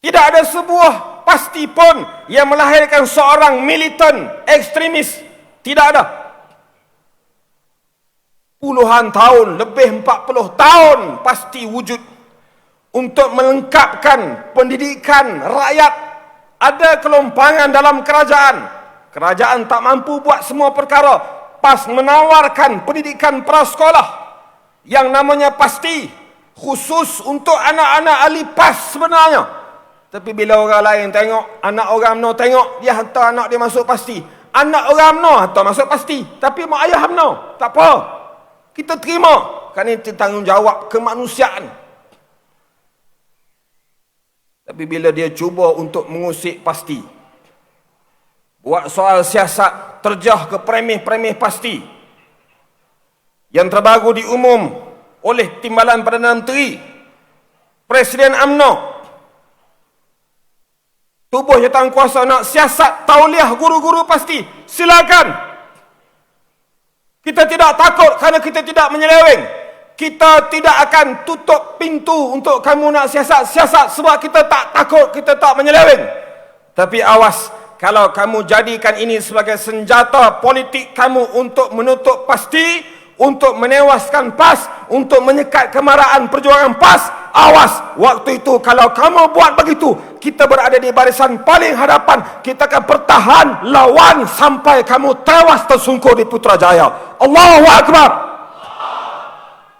Tidak ada sebuah pasti pun yang melahirkan seorang militan ekstremis. Tidak ada. Puluhan tahun, lebih 40 tahun pasti wujud untuk melengkapkan pendidikan rakyat. Ada kelompangan dalam kerajaan. Kerajaan tak mampu buat semua perkara. Pas menawarkan pendidikan prasekolah yang namanya pasti khusus untuk anak-anak ahli PAS sebenarnya. Tapi bila orang lain tengok, anak orang no tengok, dia hantar anak dia masuk pasti. Anak orang no hantar masuk pasti. Tapi mak ayah no, tak apa. Kita terima. Kerana itu tanggungjawab kemanusiaan. Tapi bila dia cuba untuk mengusik pasti. Buat soal siasat, terjah ke premih-premih pasti. Yang terbaru diumum oleh Timbalan Perdana Menteri. Presiden AMNO Tubuh jawatan kuasa nak siasat tauliah guru-guru pasti. Silakan. Kita tidak takut kerana kita tidak menyeleweng. Kita tidak akan tutup pintu untuk kamu nak siasat-siasat sebab kita tak takut, kita tak menyeleweng. Tapi awas, kalau kamu jadikan ini sebagai senjata politik kamu untuk menutup pasti, untuk menewaskan PAS, untuk menyekat kemarahan perjuangan PAS, awas, waktu itu kalau kamu buat begitu, kita berada di barisan paling hadapan, kita akan bertahan lawan sampai kamu tewas tersungkur di Putrajaya. Allahu Akbar.